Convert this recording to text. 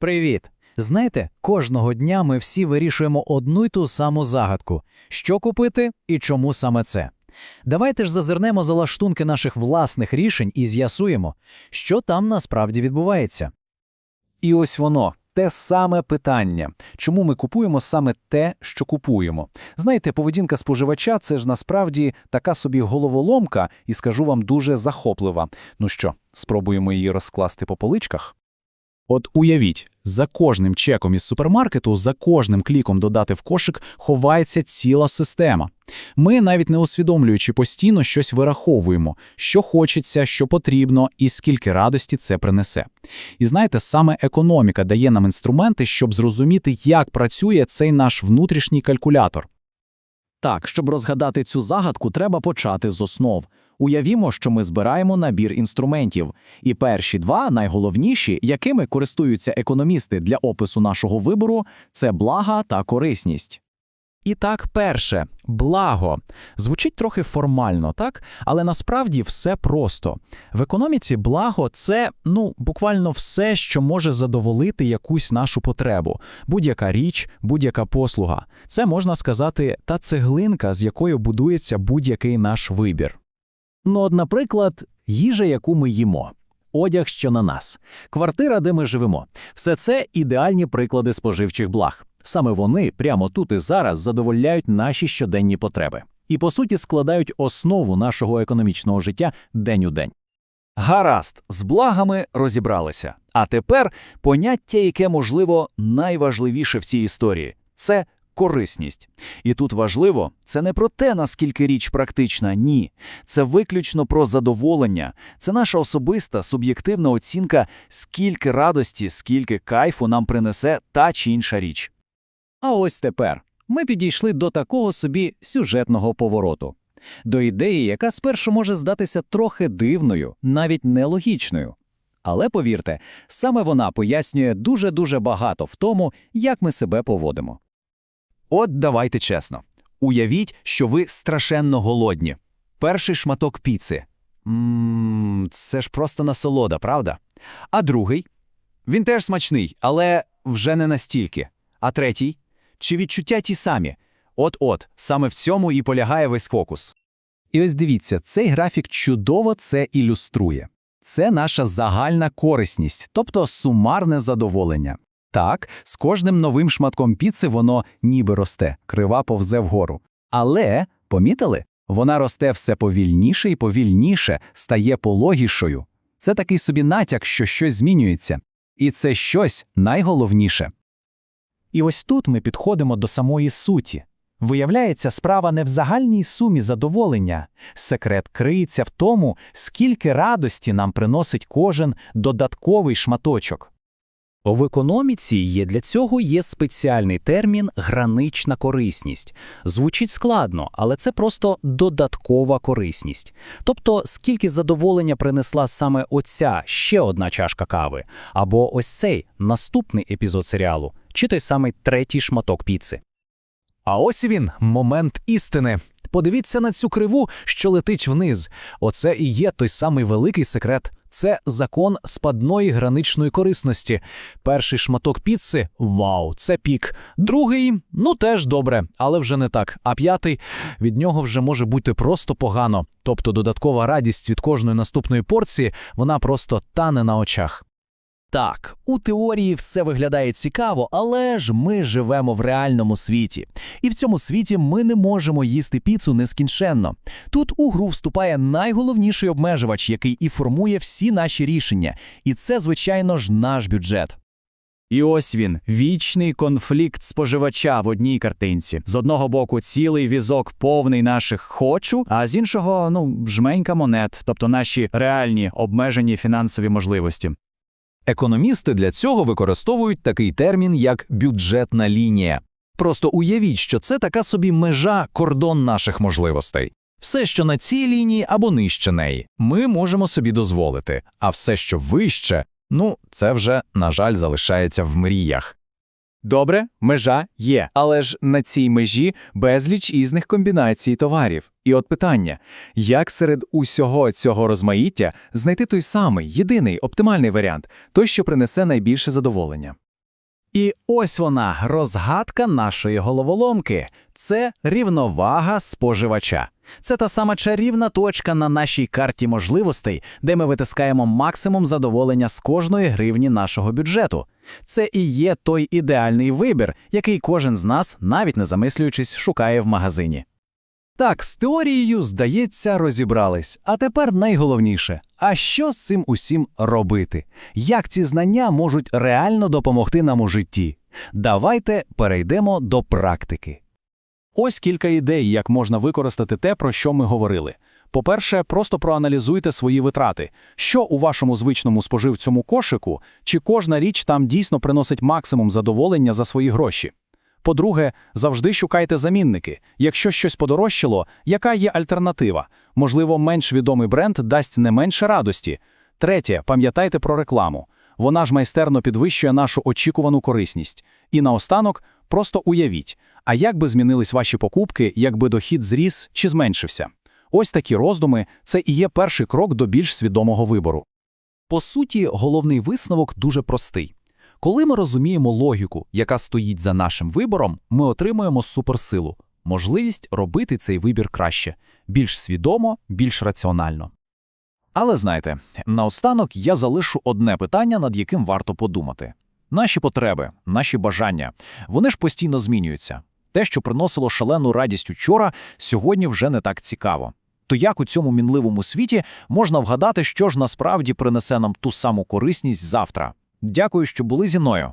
Привіт! Знаєте, кожного дня ми всі вирішуємо одну й ту саму загадку: що купити і чому саме це. Давайте ж зазирнемо за лаштунки наших власних рішень і з'ясуємо, що там насправді відбувається. І ось воно, те саме питання. Чому ми купуємо саме те, що купуємо? Знаєте, поведінка споживача це ж насправді така собі головоломка, і скажу вам дуже захоплива. Ну що, спробуємо її розкласти по поличках? От уявіть, за кожним чеком із супермаркету, за кожним кліком додати в кошик ховається ціла система. Ми, навіть не усвідомлюючи постійно, щось вираховуємо, що хочеться, що потрібно і скільки радості це принесе. І знаєте, саме економіка дає нам інструменти, щоб зрозуміти, як працює цей наш внутрішній калькулятор. Так, щоб розгадати цю загадку, треба почати з основ. Уявімо, що ми збираємо набір інструментів, і перші два, найголовніші, якими користуються економісти для опису нашого вибору, це блага та корисність. І так, перше благо. Звучить трохи формально, так? Але насправді все просто. В економіці благо це ну, буквально все, що може задоволити якусь нашу потребу, будь-яка річ, будь-яка послуга. Це можна сказати та цеглинка, з якою будується будь-який наш вибір. Ну, от, наприклад, їжа, яку ми їмо, одяг, що на нас, квартира, де ми живемо все це ідеальні приклади споживчих благ. Саме вони прямо тут і зараз задовольняють наші щоденні потреби і, по суті, складають основу нашого економічного життя день у день. Гаразд, з благами розібралися. А тепер поняття, яке, можливо, найважливіше в цій історії це корисність. І тут важливо, це не про те, наскільки річ практична, ні. Це виключно про задоволення, це наша особиста суб'єктивна оцінка, скільки радості, скільки кайфу нам принесе та чи інша річ. А ось тепер ми підійшли до такого собі сюжетного повороту, до ідеї, яка спершу може здатися трохи дивною, навіть нелогічною. Але повірте, саме вона пояснює дуже-дуже багато в тому, як ми себе поводимо. От давайте чесно. Уявіть, що ви страшенно голодні. Перший шматок піци. Ммм, це ж просто насолода, правда? А другий? Він теж смачний, але вже не настільки. А третій? Чи відчуття ті самі? От-от, саме в цьому і полягає весь фокус. І ось дивіться, цей графік чудово це ілюструє. Це наша загальна корисність, тобто сумарне задоволення. Так, з кожним новим шматком піци воно ніби росте, крива повзе вгору. Але, помітили, вона росте все повільніше і повільніше, стає пологішою. Це такий собі натяк, що щось змінюється. І це щось найголовніше. І ось тут ми підходимо до самої суті. Виявляється, справа не в загальній сумі задоволення. Секрет криється в тому, скільки радості нам приносить кожен додатковий шматочок. В економіці є для цього є спеціальний термін гранична корисність. Звучить складно, але це просто додаткова корисність. Тобто, скільки задоволення принесла саме оця ще одна чашка кави, або ось цей наступний епізод серіалу, чи той самий третій шматок піци. А ось він, момент істини. Подивіться на цю криву, що летить вниз. Оце і є той самий великий секрет. Це закон спадної граничної корисності. Перший шматок піци вау, це пік. Другий ну теж добре, але вже не так. А п'ятий від нього вже може бути просто погано. Тобто додаткова радість від кожної наступної порції вона просто тане на очах. Так, у теорії все виглядає цікаво, але ж ми живемо в реальному світі. І в цьому світі ми не можемо їсти піцу нескінченно. Тут у гру вступає найголовніший обмежувач, який і формує всі наші рішення. І це, звичайно ж, наш бюджет. І ось він вічний конфлікт споживача в одній картинці. З одного боку, цілий візок повний наших хочу, а з іншого ну жменька монет, тобто наші реальні обмежені фінансові можливості. Економісти для цього використовують такий термін, як бюджетна лінія. Просто уявіть, що це така собі межа, кордон наших можливостей. Все, що на цій лінії або нижче неї, ми можемо собі дозволити, а все, що вище, ну, це вже, на жаль, залишається в мріях. Добре, межа є, але ж на цій межі безліч ізних комбінацій товарів. І от питання: як серед усього цього розмаїття знайти той самий, єдиний, оптимальний варіант, той, що принесе найбільше задоволення? І ось вона, розгадка нашої головоломки. Це рівновага споживача. Це та сама чарівна точка на нашій карті можливостей, де ми витискаємо максимум задоволення з кожної гривні нашого бюджету. Це і є той ідеальний вибір, який кожен з нас, навіть не замислюючись, шукає в магазині. Так, з теорією, здається, розібрались. А тепер найголовніше: а що з цим усім робити? Як ці знання можуть реально допомогти нам у житті? Давайте перейдемо до практики. Ось кілька ідей, як можна використати те, про що ми говорили. По-перше, просто проаналізуйте свої витрати. Що у вашому звичному споживцьому кошику, чи кожна річ там дійсно приносить максимум задоволення за свої гроші. По-друге, завжди шукайте замінники. Якщо щось подорожчало, яка є альтернатива? Можливо, менш відомий бренд дасть не менше радості. Третє, пам'ятайте про рекламу. Вона ж майстерно підвищує нашу очікувану корисність. І наостанок, просто уявіть, а як би змінились ваші покупки, якби дохід зріс чи зменшився? Ось такі роздуми – це і є перший крок до більш свідомого вибору. По суті, головний висновок дуже простий. Коли ми розуміємо логіку, яка стоїть за нашим вибором, ми отримуємо суперсилу, можливість робити цей вибір краще, більш свідомо, більш раціонально. Але знаєте, наостанок я залишу одне питання, над яким варто подумати. Наші потреби, наші бажання, вони ж постійно змінюються. Те, що приносило шалену радість учора, сьогодні вже не так цікаво. То як у цьому мінливому світі можна вгадати, що ж насправді принесе нам ту саму корисність завтра? Дякую, що були зі мною.